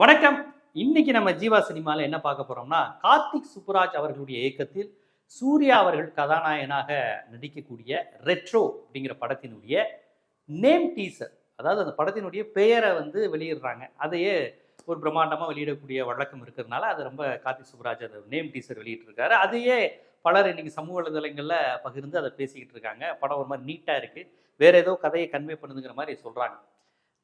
வணக்கம். இன்னைக்கு நம்ம ஜீவா சினிமாவில் என்ன பார்க்க போறோம்னா கார்த்திக் சுப்புராஜ் அவர்களுடைய இயக்கத்தில் சூர்யா அவர்கள் கதாநாயகனாக நடிக்கக்கூடிய ரெட்ரோ அப்படிங்கிற படத்தினுடைய நேம் டீசர் அதாவது அந்த படத்தினுடைய பெயரை வந்து வெளியிடுறாங்க. அதையே ஒரு பிரம்மாண்டமாக வெளியிடக்கூடிய வழக்கம் இருக்கிறதுனால அது ரொம்ப கார்த்திக் சுப்புராஜ் அந்த நேம் டீசர் வெளியிட்டிருக்காரு. அதையே பலர் இன்னைக்கு சமூக வலைதளங்களில் பகிர்ந்து அதை பேசிக்கிட்டு இருக்காங்க. படம் ஒரு மாதிரி நீட்டாக இருக்குது வேற ஏதோ கதையை கன்வே பண்ணுதுங்கிற மாதிரி சொல்கிறாங்க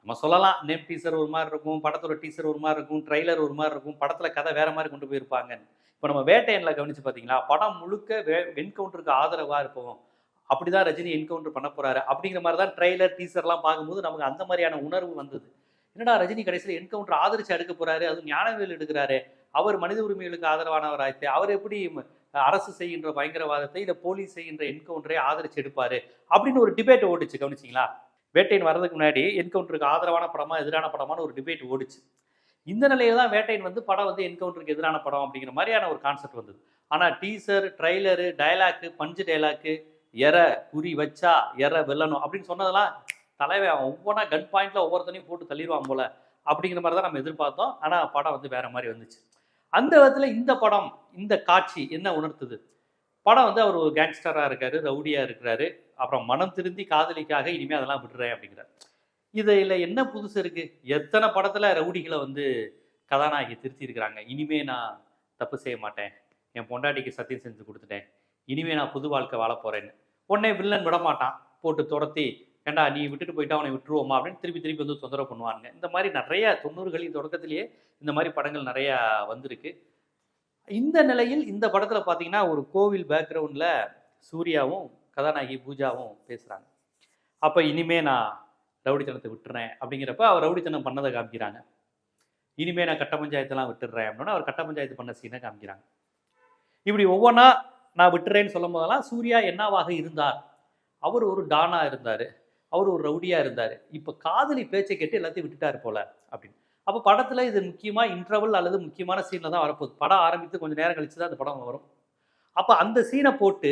நம்ம சொல்லலாம் நேம் டீசர் ஒரு மாதிரி இருக்கும் படத்தோட டீசர் ஒரு மாதிரி இருக்கும் ட்ரெய்லர் ஒரு மாதிரி இருக்கும் படத்தில் கதை வேற மாதிரி கொண்டு போயிருப்பாங்க இப்போ நம்ம வேட்டையனில் கவனிச்சு பார்த்தீங்களா படம் முழுக்க வே என்கவுண்டருக்கு ஆதரவாக இருப்போம் அப்படிதான் ரஜினி என்கவுண்டர் பண்ண போறாரு. அப்படிங்கிற மாதிரி தான் ட்ரெய்லர் டீசர்லாம் பார்க்கும்போது நமக்கு அந்த மாதிரியான உணர்வு வந்தது. என்னடா ரஜினி கடைசியில் என்கவுண்டர் ஆதரிச்சு எடுக்க போறாரு அதுவும் ஞானவேல் எடுக்கிறாரு. அவர் மனித உரிமைகளுக்கு ஆதரவானவர் ஆயிடுச்சு அவர் எப்படி அரசு செய்கின்ற பயங்கரவாதத்தை இல்லை போலீஸ் செய்கின்ற என்கவுண்டரை ஆதரிச்சு எடுப்பாரு? அப்படின்னு ஒரு டிபேட் ஓடிச்சு கவனிச்சிங்களா? வேட்டையன் வர்றதுக்கு முன்னாடி என்கவுண்டருக்கு ஆதரவான படமா எதிரான படமான ஒரு டிபேட் ஓடிச்சு. இந்த நிலையில தான் வேட்டையன் வந்து படம் வந்து என்கவுண்டருக்கு எதிரான படம் அப்படிங்கிற மாதிரியான ஒரு கான்செப்ட் வந்தது. ஆனால் teaser trailer dialogue punch dialogue எற குறி வச்சா எற வெல்லணும் அப்படின்னு சொன்னதெல்லாம் தலைவன் ஒவ்வொன்றா கன் பாயிண்ட்ல ஒவ்வொருத்தனையும் போட்டு தள்ளிடுவான் போல அப்படிங்கிற மாதிரி தான் நம்ம எதிர்பார்த்தோம். ஆனால் படம் வந்து வேற மாதிரி வந்துச்சு. அந்த விதத்தில் இந்த படம் இந்த காட்சி என்ன உணர்த்துது? படம் வந்து அவர் ஒரு கேங்ஸ்டராக இருக்காரு ரவுடியாக இருக்கிறாரு. அப்புறம் மனம் திருந்தி காதலிக்காக இனிமேல் அதெல்லாம் விட்டுறேன் அப்படிங்கிறார். இதில் என்ன புதுசு இருக்கு? எத்தனை படத்தில் ரவுடிகளை வந்து கதாநாயகி திருத்திருக்கிறாங்க இனிமே நான் தப்பு செய்ய மாட்டேன். என் பொண்டாட்டிக்கு சத்தியம் செஞ்சு கொடுத்துட்டேன். இனிமே நான் புது வாழ்க்கை வாழ போகிறேன்னு உடனே வில்லன் விட மாட்டான் போட்டு துரத்தி ஏண்டா நீ விட்டுட்டு போயிட்டா அவனை விட்டுருவோமா? அப்படின்னு திருப்பி திருப்பி வந்து தொந்தரவு பண்ணுவாங்க இந்த மாதிரி நிறைய தொண்ணூறுகளின் தொடக்கத்திலேயே இந்த மாதிரி படங்கள் நிறையா வந்திருக்கு. இந்த நிலையில் இந்த படத்தில் பார்த்தீங்கன்னா ஒரு கோவில் பேக்ரவுண்டில் சூர்யாவும் கதாநாயகி பூஜாவும் பேசுகிறாங்க அப்போ இனிமே நான் ரவுடித்தனத்தை விட்டுறேன் அப்படிங்கிறப்ப அவர் ரவுடித்தனம் பண்ணதை காமிக்கிறாங்க. இனிமே நான் கட்ட பஞ்சாயத்தெல்லாம் விட்டுடுறேன் அப்படின்னா அவர் கட்ட பஞ்சாயத்து பண்ண சீனை காமிக்கிறாங்க. இப்படி ஒவ்வொன்றா நான் விட்டுறேன்னு சொல்லும் போதெல்லாம் சூர்யா என்னவாக இருந்தார்? அவர் ஒரு டானா இருந்தார். அவர் ஒரு ரவுடியாக இருந்தார். இப்போ காதலி பேச்சை கேட்டு எல்லாத்தையும் விட்டுட்டாரு போல அப்படின்னு. அப்போ படத்தில் இது முக்கியமாக இன்டர்வல் அல்லது முக்கியமான சீனில் தான் வரப்போகுது. படம் ஆரம்பித்து கொஞ்சம் நேரம் கழித்து தான் அந்த படம் வரும். அப்போ அந்த சீனை போட்டு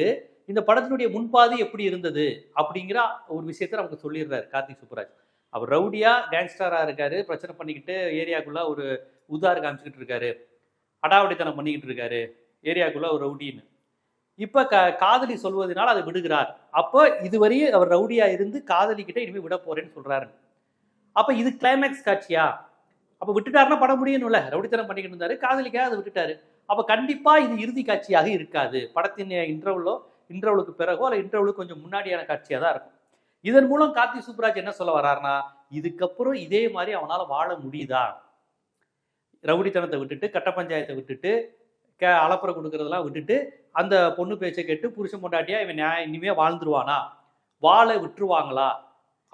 இந்த படத்தினுடைய முன்பாதி எப்படி இருந்தது அப்படிங்கிற ஒரு விஷயத்த நமக்கு சொல்லிடுறாரு கார்த்திக் சுப்புராஜ். அவர் ரவுடியாக கேங்ஸ்டராக இருக்காரு. பிரச்சனை பண்ணிக்கிட்டு ஏரியாக்குள்ளே ஒரு உதார் காமிச்சிக்கிட்டு இருக்காரு. அடாவடித்தனம் பண்ணிக்கிட்டு இருக்காரு. ஏரியாக்குள்ளே ஒரு ரவுடின்னு. இப்போ க காதலி சொல்வதனால் அதை விடுகிறார். அப்போ இதுவரையும் அவர் ரவுடியாக இருந்து காதலிக்கிட்ட இனிமேல் விட போகிறேன்னு சொல்கிறாரு அப்போ இது கிளைமேக்ஸ் காட்சியா? அப்போ விட்டுட்டாருன்னா படம் முடியணும்ல. ரவுடித்தனம் பண்ணிக்கிட்டு இருந்தாரு. காதலிக்காக அதை விட்டுட்டாரு. அப்போ கண்டிப்பாக இது இறுதி காட்சியாக இருக்காது. படத்தின் இன்டர்வலோ இன்டர்வலுக்கு பிறகோ அல்ல இன்டர்வலுக்கு கொஞ்சம் முன்னாடியான காட்சியாக தான் இருக்கும். இதன் மூலம் கார்த்தி சூப்ராஜ் என்ன சொல்ல வர்றாருன்னா இதுக்கப்புறம் இதே மாதிரி அவனால் வாழ முடியுதா? ரவுடித்தனத்தை விட்டுட்டு கட்ட பஞ்சாயத்தை விட்டுட்டு க அலப்புற கொடுக்கறதெல்லாம் விட்டுட்டு அந்த பொண்ணு பேச்சை கேட்டு புருஷன் பொண்டாட்டியா இவன் நியாய இனிமே வாழ்ந்துருவானா? வாழ விட்டுருவாங்களா?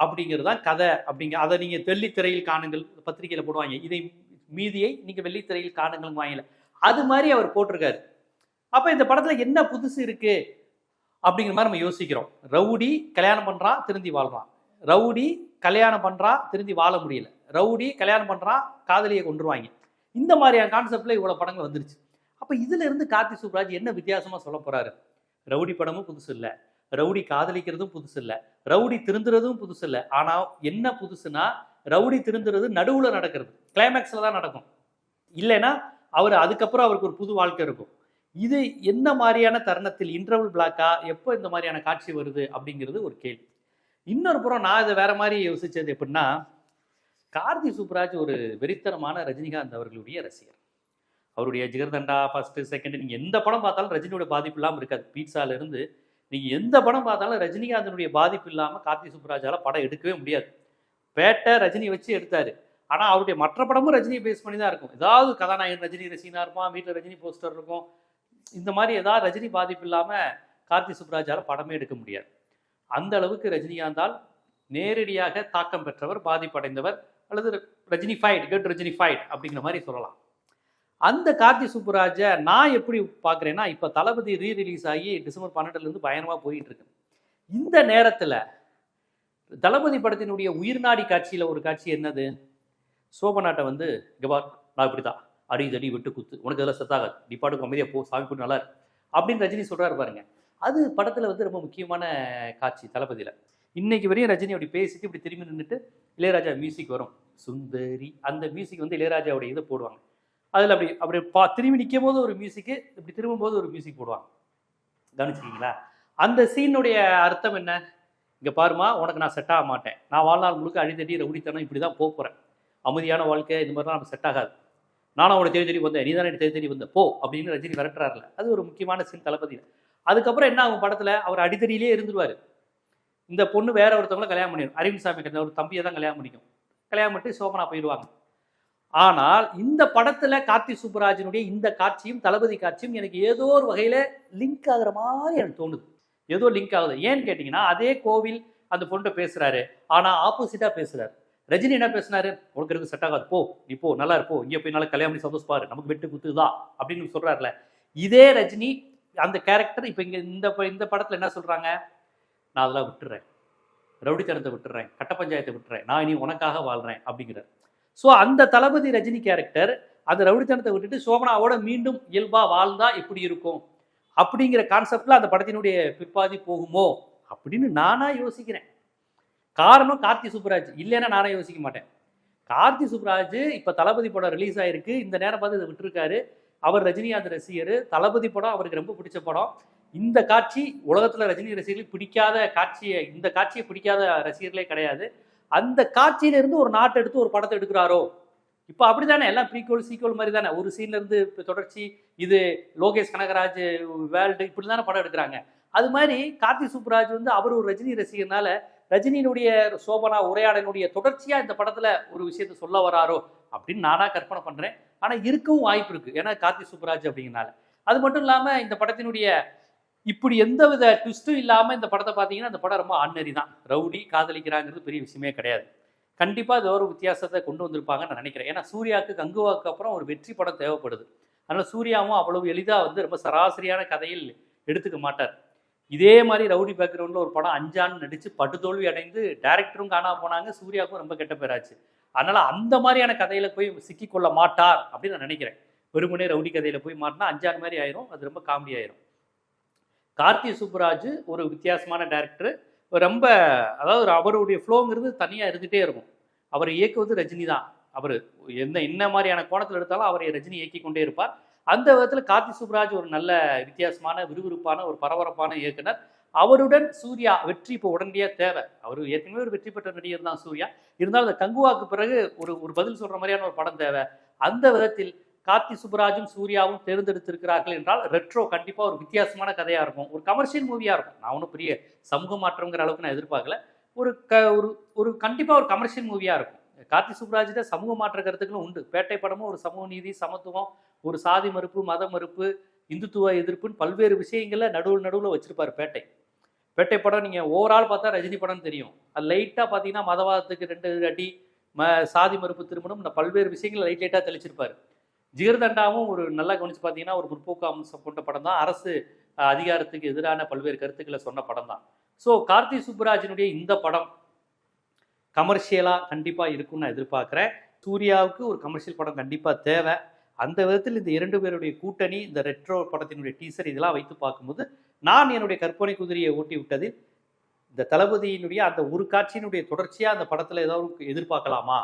அப்படிங்கிறது தான் கதை. அப்படிங்க அதை நீங்க வெள்ளித்திரையில் காணுங்கள் பத்திரிகையில போடுவாங்க. இதை மீதியை நீங்க வெள்ளித்திரையில் காணுங்கள் வாங்கல. அது மாதிரி அவர் போட்டிருக்காரு. அப்ப இந்த படத்துல என்ன புதுசு இருக்கு? அப்படிங்கிற மாதிரி நம்ம யோசிக்கிறோம். ரவுடி கல்யாணம் பண்ணுறான் திருந்தி வாழ்றான். ரவுடி கல்யாணம் பண்ணுறான் திருந்தி வாழ முடியல. ரவுடி கல்யாணம் பண்றான் காதலியை கொண்டுருவாங்க இந்த மாதிரியான கான்செப்ட்ல இவ்வளவு படங்கள் வந்துருச்சு. அப்ப இதுல இருந்து கார்த்தி சூப்ராஜ் என்ன வித்தியாசமா சொல்ல போறாரு? ரவுடி படமும் புதுசு இல்லை. ரவுடி காதலிக்கிறதும் புதுசு இல்லை. ரவுடி திருந்துறதும் புதுசு இல்லை. ஆனால் என்ன புதுசுனா ரவுடி திருந்துறது நடுவில் நடக்கிறது. கிளைமேக்ஸில் தான் நடக்கும். இல்லைன்னா அவர் அதுக்கப்புறம் அவருக்கு ஒரு புது வாழ்க்கை இருக்கும். இது என்ன மாதிரியான தருணத்தில் இன்டர்வல் பிளாக்கா எப்போ இந்த மாதிரியான காட்சி வருது அப்படிங்கிறது ஒரு கேள்வி. இன்னொரு புறம் நான் இதை வேற மாதிரி யோசிச்சது எப்படின்னா கார்த்தி சூப்ராஜ் ஒரு வெறித்தனமான ரஜினிகாந்த் அவர்களுடைய ரசிகர். அவருடைய ஜிகர்தண்டா ஃபர்ஸ்ட் செகண்ட் நீங்க எந்த படம் பார்த்தாலும் ரஜினியோட பாதிப்பு இல்லாமல் இருக்காது. பீட்சால நீங்கள் எந்த படம் பார்த்தாலும் ரஜினிகாந்தனுடைய பாதிப்பு இல்லாமல் கார்த்தி சுப்ராஜால படம் எடுக்கவே முடியாது. பேட்டை ரஜினி வச்சு எடுத்தார். ஆனால் அவருடைய மற்ற படமும் ரஜினியை பேஸ் பண்ணி தான் இருக்கும். ஏதாவது கதாநாயகன் ரஜினி ரசிகனா இருப்பான் வீட்டில் ரஜினி போஸ்டர் இருக்கும். இந்த மாதிரி ஏதாவது ரஜினி பாதிப்பு இல்லாமல் கார்த்தி சுப்ராஜால படமே எடுக்க முடியாது. அந்த அளவுக்கு ரஜினிகாந்தால் நேரடியாக தாக்கம் பெற்றவர் பாதிப்படைந்தவர் அல்லது Rajini fight get Rajini fight அப்படிங்கிற மாதிரி சொல்லலாம். அந்த கார்த்தி சுப்புராஜை நான் எப்படி பார்க்குறேன்னா இப்போ தளபதி ரீ ரிலீஸ் ஆகி டிசம்பர் பன்னெண்டுலேருந்து பயணமாக போயிட்டு இருக்கு. இந்த நேரத்தில் தளபதி படத்தினுடைய உயிர்நாடி காட்சியில் ஒரு காட்சி என்னது? சோபநாட்டை வந்து கபார் நான் இப்படி தான் அடி தடி விட்டு குத்து. உனக்கு இதெல்லாம் செத்தாகாது நீ பாட்டுக்கு அமைதியாக போ சாமி போட்டு நல்லா இருக்கு அப்படின்னு ரஜினி சொல்கிறாரு பாருங்க. அது படத்தில் வந்து ரொம்ப முக்கியமான காட்சி தளபதியில். இன்னைக்கு வரையும் ரஜினி அப்படி பேசிட்டு இப்படி திரும்பி நின்றுட்டு இளையராஜா மியூசிக் வரும். சுந்தரி அந்த மியூசிக் வந்து இளையராஜாவுடைய இதை போடுவாங்க. அதில் அப்படி அப்படி பா திரும்பி நிற்கும் போது ஒரு மியூசிக்கு இப்படி திரும்பும் போது ஒரு மியூசிக் போடுவாங்க. கவனிச்சிக்கிங்களா அந்த சீனுடைய அர்த்தம் என்ன? இங்கே பாருமா உனக்கு நான் செட் ஆக மாட்டேன். நான் வாழ்நாள் முழுக்க அடித்தடி ரவுடித்தனம் இப்படி தான் போக போகிறேன் அமைதியான வாழ்க்கை இது மாதிரிலாம் நம்ம செட் ஆகாது. நானும் அவனை தேடி தேடி வந்தேன். நீ தானே தேடி தேடி வந்த? போ அப்படின்னு ரஜினி விரட்டுறாருல அது ஒரு முக்கியமான சீன் தளபதியில். அதுக்கப்புறம் என்ன ஆகும் படத்தில்? அவர் அடித்தடியிலே இருந்துருவார். இந்த பொண்ணு வேற ஒருத்தவங்கள கல்யாணம் பண்ணிடும் அரவிந்த் சாமி ஒரு தம்பியை தான் கல்யாணம் பண்ணிக்கும். கல்யாணம் பண்ணிட்டு சோபனா போயிடுவாங்க. ஆனால் இந்த படத்துல கார்த்தி சுப்புராஜனுடைய இந்த காட்சியும் தளபதி காட்சியும் எனக்கு ஏதோ ஒரு வகையில லிங்க் ஆகுற மாதிரி எனக்கு தோணுது. ஏதோ லிங்க் ஆகுது. ஏன்னு கேட்டீங்கன்னா அதே கோவில் அந்த பொண்ணு பேசுறாரு. ஆனா ஆப்போசிட்டா பேசுறாரு. ரஜினி என்ன பேசினாரு? உனக்கு இருக்கு செட் ஆகாது போ. நீ போ நல்லா இருப்போ இங்கே போய் நல்லா கல்யாணம் பண்ணி சந்தோஷம் பாரு நமக்கு வெட்டு குத்துதா? அப்படின்னு சொல்றாருல. இதே ரஜினி அந்த கேரக்டர் இப்போ இங்க இந்த ப- இந்த படத்துல என்ன சொல்றாங்க? நான் அதெல்லாம் விட்டுறேன். ரவுடித்தனத்தை விட்டுறேன். கட்ட பஞ்சாயத்தை விட்டுறேன். நான் இனி உனக்காக வாழ்றேன். அப்படிங்கிறார். ஸோ அந்த தளபதி ரஜினி கேரக்டர் அந்த ரவுடித்தனத்தை விட்டுட்டு சோபனாவோட மீண்டும் இயல்பா வாழ்ந்தா எப்படி இருக்கும்? அப்படிங்கிற கான்செப்ட்ல அந்த படத்தினுடைய பிற்பாதி போகுமோ? அப்படின்னு நானா யோசிக்கிறேன். காரணம் கார்த்தி சுப்ராஜ் இல்லைன்னா நானே யோசிக்க மாட்டேன். கார்த்தி சுப்ராஜ் இப்ப தளபதி படம் ரிலீஸ் ஆயிருக்கு. இந்த நேரம் பார்த்து இதை விட்டுருக்காரு. அவர் ரஜினிகாந்த் ரசிகர். தளபதி படம் அவருக்கு ரொம்ப பிடிச்ச படம். இந்த காட்சி உலகத்துல ரஜினி ரசிகர்களுக்கு பிடிக்காத காட்சியை இந்த காட்சியை பிடிக்காத ரசிகர்களே கிடையாது. அந்த காட்சியிலிருந்து ஒரு நாட்டை எடுத்து ஒரு படத்தை எடுக்கிறாரோ? இப்போ அப்படி தானே எல்லாம் ப்ரீக்வல் சீக்வல் மாதிரி தானே. ஒரு சீன்ல இருந்து தொடர்ச்சி இது லோகேஷ் கனகராஜ் வேர்ல்டு இப்படி தானே படம் எடுக்கிறாங்க. அது மாதிரி கார்த்தி சூப்ராஜ் வந்து அவர் ஒரு ரஜினி ரசிகர்னால ரஜினியினுடைய சோபனா உரையாடலுடைய தொடர்ச்சியா இந்த படத்துல ஒரு விஷயத்த சொல்ல வராரோ அப்படின்னு நானா கற்பனை பண்றேன். ஆனா இருக்கவும் வாய்ப்பு இருக்கு. ஏன்னா கார்த்தி சூப்ராஜ் அப்படிங்கிறனால. அது மட்டும் இல்லாம இந்த படத்தினுடைய இப்படி எந்த வித ட்விஸ்ட்டும் இல்லாமல் இந்த படத்தை பார்த்தீங்கன்னா இந்த படம் ரொம்ப ஆன்னரி தான். ரவுடி காதலிக்கிறாங்கிறது பெரிய விஷயமே கிடையாது. கண்டிப்பாக அது ஒரு வித்தியாசத்தை கொண்டு வந்திருப்பாங்கன்னு நான் நினைக்கிறேன். ஏன்னா சூர்யாவுக்கு கங்குவாக்கு அப்புறம் ஒரு வெற்றி படம் தேவைப்படுது. அதனால் சூர்யாவும் அவ்வளவு எளிதாக வந்து ரொம்ப சராசரியான கதையில் எடுத்துக்க மாட்டார். இதே மாதிரி ரவுடி பேக்ரவுண்டில் ஒரு படம் அஞ்சான்னு நடித்து படுதோல்வி அடைந்து டேரக்டரும் காணாம போனாங்க. சூர்யாவுக்கும் ரொம்ப கெட்ட பேராச்சு. அதனால அந்த மாதிரியான கதையில் போய் சிக்கிக்கொள்ள மாட்டார் அப்படின்னு நான் நினைக்கிறேன். வெறுமனே ரவுடி கதையில் போய் மாட்டினா அஞ்சான் மாதிரி ஆயிரும். அது ரொம்ப காமெடி ஆயிரும். கார்த்தி சுப்புராஜ் ஒரு வித்தியாசமான டேரக்டர் ரொம்ப அதாவது அவருடைய ஃப்ளோங்கிறது தனியாக இருந்துகிட்டே இருக்கும். அவரை இயக்குவது ரஜினி தான். அவர் எந்த என்ன மாதிரியான கோணத்தில் எடுத்தாலும் அவரை ரஜினி இயக்கி கொண்டே இருப்பார். அந்த விதத்தில் கார்த்தி சுப்ராஜ் ஒரு நல்ல வித்தியாசமான விறுவிறுப்பான ஒரு பரபரப்பான இயக்குனர். அவருடன் சூர்யா வெற்றி இப்போ உடனடியாக தேவை. அவர் ஏற்கனவே ஒரு வெற்றி பெற்ற நடிகர் தான் சூர்யா. இருந்தாலும் அந்த கங்குவாக்கு பிறகு ஒரு ஒரு பதில் சொல்கிற மாதிரியான ஒரு படம் தேவை. அந்த விதத்தில் கார்த்தி சுப்ராஜும் சூர்யாவும் தேர்ந்தெடுத்திருக்கிறார்கள் என்றால் ரெட்ரோ கண்டிப்பாக ஒரு வித்தியாசமான கதையாக இருக்கும். ஒரு கமர்ஷியல் மூவியாக இருக்கும். நான் ஒன்றும் பெரிய சமூக மாற்றம்ங்கிற அளவுக்கு நான் எதிர்பார்க்கல. ஒரு க ஒரு ஒரு கண்டிப்பாக ஒரு கமர்ஷியல் மூவியாக இருக்கும். கார்த்தி சுப்புராஜிட்ட சமூக மாற்ற கருத்துக்களும் உண்டு. பேட்டை படமும் ஒரு சமூக நீதி சமத்துவம் ஒரு சாதி மறுப்பு மத மறுப்பு இந்துத்துவ எதிர்ப்புன்னு பல்வேறு விஷயங்களை நடுவில் நடுவில் வச்சுருப்பார் பேட்டை. பேட்டை படம் நீங்கள் ஓவரால் பார்த்தா ரஜினி படம்னு தெரியும். அது லைட்டாக பார்த்தீங்கன்னா மதவாதத்துக்கு ரெண்டு அடி ம சாதி மறுப்பு திருமணம் இந்த பல்வேறு விஷயங்களை லைட் லைட்டாக தெளிச்சிருப்பார். ஜிகர்தண்டாவும் ஒரு நல்லா கவனிச்சு பார்த்தீங்கன்னா ஒரு முற்போக்கு அம்சம் கொண்ட படம் தான். அரசு அதிகாரத்துக்கு எதிரான பல்வேறு கருத்துக்களை சொன்ன படம் தான். ஸோ கார்த்தி சுப்புராஜனுடைய இந்த படம் கமர்ஷியலாக கண்டிப்பாக இருக்கும்னு நான் எதிர்பார்க்குறேன். சூர்யாவுக்கு ஒரு கமர்ஷியல் படம் கண்டிப்பாக தேவை. அந்த விதத்தில் இந்த இரண்டு பேருடைய கூட்டணி இந்த ரெட்ரோ படத்தினுடைய டீசர் இதெல்லாம் வைத்து பார்க்கும்போது நான் என்னுடைய கற்பனை குதிரையை ஓட்டி விட்டதில் இந்த தளபதியினுடைய அந்த ஒரு காட்சியினுடைய தொடர்ச்சியாக அந்த படத்தில் ஏதாவது எதிர்பார்க்கலாமா?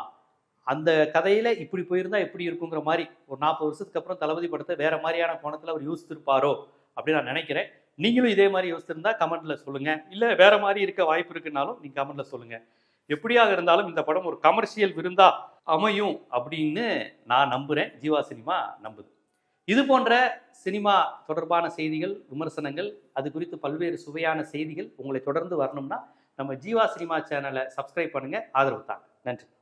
அந்த கதையில இப்படி போயிருந்தா எப்படி இருக்குங்கிற மாதிரி ஒரு நாற்பது வருஷத்துக்கு அப்புறம் தளபதி படத்தை வேற மாதிரியான கோணத்துல அவர் யோசித்திருப்பாரோ அப்படின்னு நான் நினைக்கிறேன். நீங்களும் இதே மாதிரி யோசித்திருந்தா கமெண்ட்ல சொல்லுங்க. இல்ல வேற மாதிரி இருக்க வாய்ப்பு இருக்குன்னாலும் நீங்க கமெண்ட்ல சொல்லுங்க. எப்படியாக இருந்தாலும் இந்த படம் ஒரு கமர்ஷியல் விருந்தா அமையும் அப்படின்னு நான் நம்புறேன். ஜீவா சினிமா நம்புது. இது போன்ற சினிமா தொடர்பான செய்திகள் விமர்சனங்கள் அது குறித்து பல்வேறு சுவையான செய்திகள் உங்களை தொடர்ந்து வரணும்னா நம்ம ஜீவா சினிமா சேனலை சப்ஸ்கிரைப் பண்ணுங்க. ஆதரவு தாங்க. நன்றி.